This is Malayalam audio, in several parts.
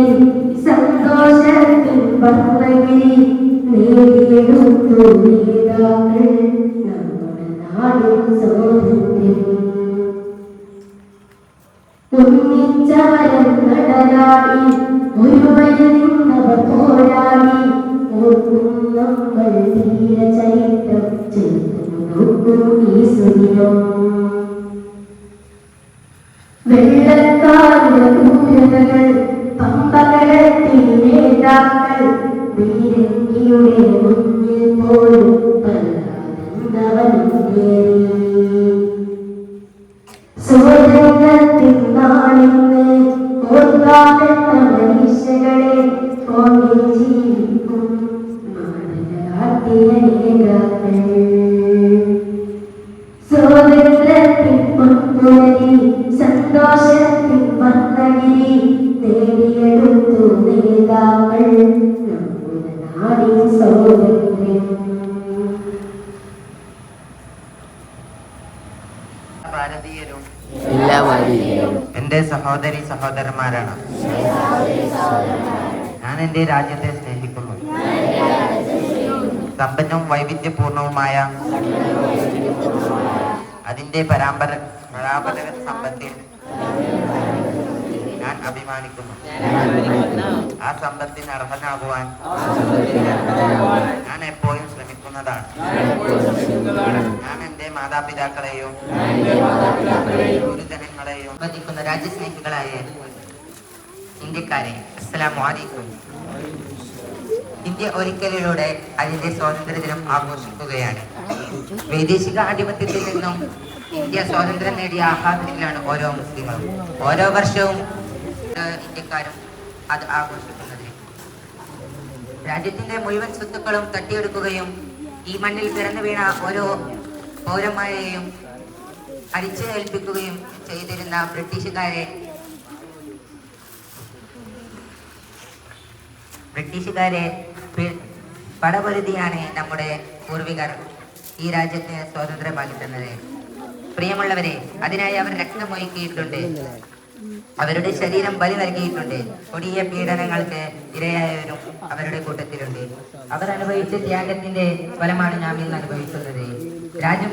പൊൻപുലരി സന്തോഷത്തിൻ വർണഗിരി നേടിയെടുത്തു നേതാക്കൾ നമ്മുടെ നാടിൻ സ്വാതന്ത്ര്യം ഒന്നിച്ചവരം നടലാടി ഒരുവഴി നിന്നവർ പോരാടി ഓർക്കും നമ്മൾ ധീരചരിത്രം ചേർന്നു നോക്കും ഈ സുദിനം വെള്ളക്കാരുടെ നേതാക്കൾ വീരങ്കിയുടെ മുന്നിൽ പോലും മനുഷ്യകളെ ജീവിക്കും ഭാരതീയരും. എല്ലാ ഭാരതീയരും. എന്റെ സഹോദരി സഹോദരന്മാരാണ്. ഞാൻ എന്റെ രാജ്യത്തെ സ്നേഹിക്കുന്നു. സമ്പന്നവും വൈവിധ്യപൂർണവുമായ അതിന്റെ പരാമ്പര പരാപരക സമ്പത്തിൽ ഞാൻ അഭിമാനിക്കുന്നു. ആ സമ്പത്തിന് അർഹനാകുവാൻ ഞാൻ എപ്പോഴും ശ്രമിക്കുന്നതാണ് ഞാൻ എന്റെ മാതാപിതാക്കളെയും ഗുരുജനങ്ങളെയും വധിക്കുന്ന രാജ്യസ്നേഹികളായ ഇന്ത്യക്കാരെ അസ്സലാമു അലൈക്കും. ഇന്ത്യ ഒരിക്കലിലൂടെ അതിന്റെ സ്വാതന്ത്ര്യ ദിനം ആഘോഷിക്കുകയാണ്. വൈദേശിക ആധിപത്യത്തിൽ നിന്നും ഇന്ത്യ സ്വാതന്ത്ര്യം നേടിയ ആഹ്ലാദത്തിലാണ് ഓരോ മുസ്ലിങ്ങളും. ഓരോ വർഷവും ഇന്ത്യക്കാരും അത് ആഘോഷിക്കുന്നത് രാജ്യത്തിന്റെ മുഴുവൻ സ്വത്തുക്കളും തട്ടിയെടുക്കുകയും ഈ മണ്ണിൽ പിറന്നു വീണ ഓരോ പൗരന്മാരെയും അടിച്ചു ഏൽപ്പിക്കുകയും ചെയ്തിരുന്ന ബ്രിട്ടീഷുകാരെ ബ്രിട്ടീഷുകാരെ പടപൊരുതിയാണ് നമ്മുടെ പൂർവികർ ഈ രാജ്യത്തെ സ്വാതന്ത്ര്യമാക്കി തന്നത് പ്രിയമുള്ളവരെ അതിനായി അവർ രക്തമൊഴുക്കിയിട്ടുണ്ട് അവരുടെ ശരീരം ബലി നൽകിയിട്ടുണ്ട്. കൊടിയ പീഡനങ്ങൾക്ക് ഇരയായവരും അവരുടെ കൂട്ടത്തിലുണ്ട്. അവർ അനുഭവിച്ച ത്യാഗത്തിന്റെ ഫലമാണ് നാം ഇന്ന് അനുഭവിക്കുന്നത്. രാജ്യം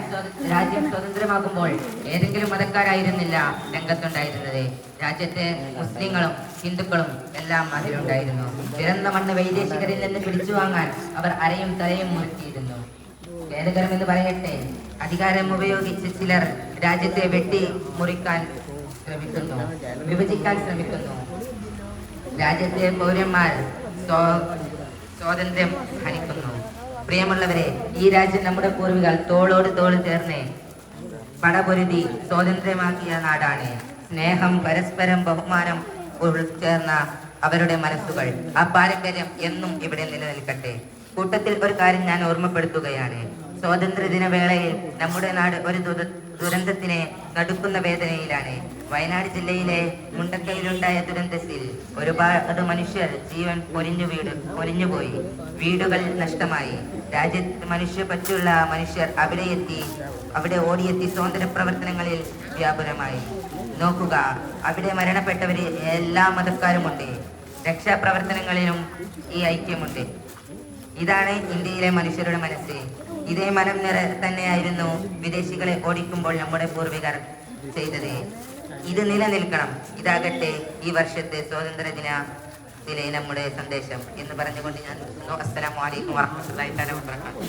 രാജ്യം സ്വതന്ത്രമാകുമ്പോൾ ഏതെങ്കിലും മതക്കാരായിരുന്നില്ല രംഗത്തുണ്ടായിരുന്നത്. രാജ്യത്തെ മുസ്ലിങ്ങളും ഹിന്ദുക്കളും എല്ലാം അതിലുണ്ടായിരുന്നു. പിറന്ന മണ്ണ് വൈദേശികരിൽ നിന്ന് പിടിച്ചു വാങ്ങാൻ അവർ അരയും തലയും മുറുക്കിയിരുന്നു ഖേദകരമെന്ന് പറയട്ടെ അധികാരം ഉപയോഗിച്ച് ചിലർ രാജ്യത്തെ വെട്ടി മുറിക്കാൻ ശ്രമിക്കുന്നു വിഭജിക്കാൻ ശ്രമിക്കുന്നു. രാജ്യത്തെ പൗരന്മാർ സ്വാതന്ത്ര്യം ഹനിക്കുന്നു. പ്രിയമുള്ളവരെ ഈ രാജ്യം നമ്മുടെ പൂർവികൾ തോളോട് തോൾ ചേർന്ന് പടപൊരുതി സ്വാതന്ത്ര്യമാക്കിയ നാടാണ്. സ്നേഹം പരസ്പരം ബഹുമാനം ഉൾച്ചേർന്ന അവരുടെ മനസ്സുകൾ. ആ പാരമ്പര്യം എന്നും ഇവിടെ നിലനിൽക്കട്ടെ. കൂട്ടത്തിൽ ഒരു കാര്യം ഞാൻ ഓർമ്മപ്പെടുത്തുകയാണ്. സ്വാതന്ത്ര്യദിന വേളയിൽ നമ്മുടെ നാട് ഒരു ദുര- ദുരന്തത്തിനെ നടുക്കുന്ന വേദനയിലാണ്. വയനാട് ജില്ലയിലെ മുണ്ടക്കയിലുണ്ടായ ദുരന്തത്തിൽ ഒരുപാട് മനുഷ്യർ ജീവൻ പൊരിഞ്ഞു വീട് പൊരിഞ്ഞുപോയി വീടുകൾ നഷ്ടമായി. രാജ്യത്ത് മനുഷ്യ പറ്റുള്ള മനുഷ്യർ അവിടെ എത്തി അവിടെ ഓടിയെത്തി സ്വാതന്ത്ര്യ പ്രവർത്തനങ്ങളിൽ വ്യാപുരമായി നോക്കുക അവിടെ മരണപ്പെട്ടവരെ എല്ലാ മതക്കാരുമുണ്ട്. രക്ഷാപ്രവർത്തനങ്ങളിലും ഈ ഐക്യമുണ്ട്. ഇതാണ് ഇന്ത്യയിലെ മനുഷ്യരുടെ മനസ്സ്. ഇതേ മനം നിറ തന്നെയായിരുന്നു വിദേശികളെ ഓടിക്കുമ്പോൾ നമ്മുടെ പൂർവികർ ചെയ്തത്. ഇത് നിലനിൽക്കണം. ഇതാകട്ടെ ഈ വർഷത്തെ സ്വാതന്ത്ര്യ ദിനത്തിലെ നമ്മുടെ സന്ദേശം എന്ന് പറഞ്ഞുകൊണ്ട് ഞാൻ അസ്സലാമലൈക്കും തആല വബറകാതുഹു.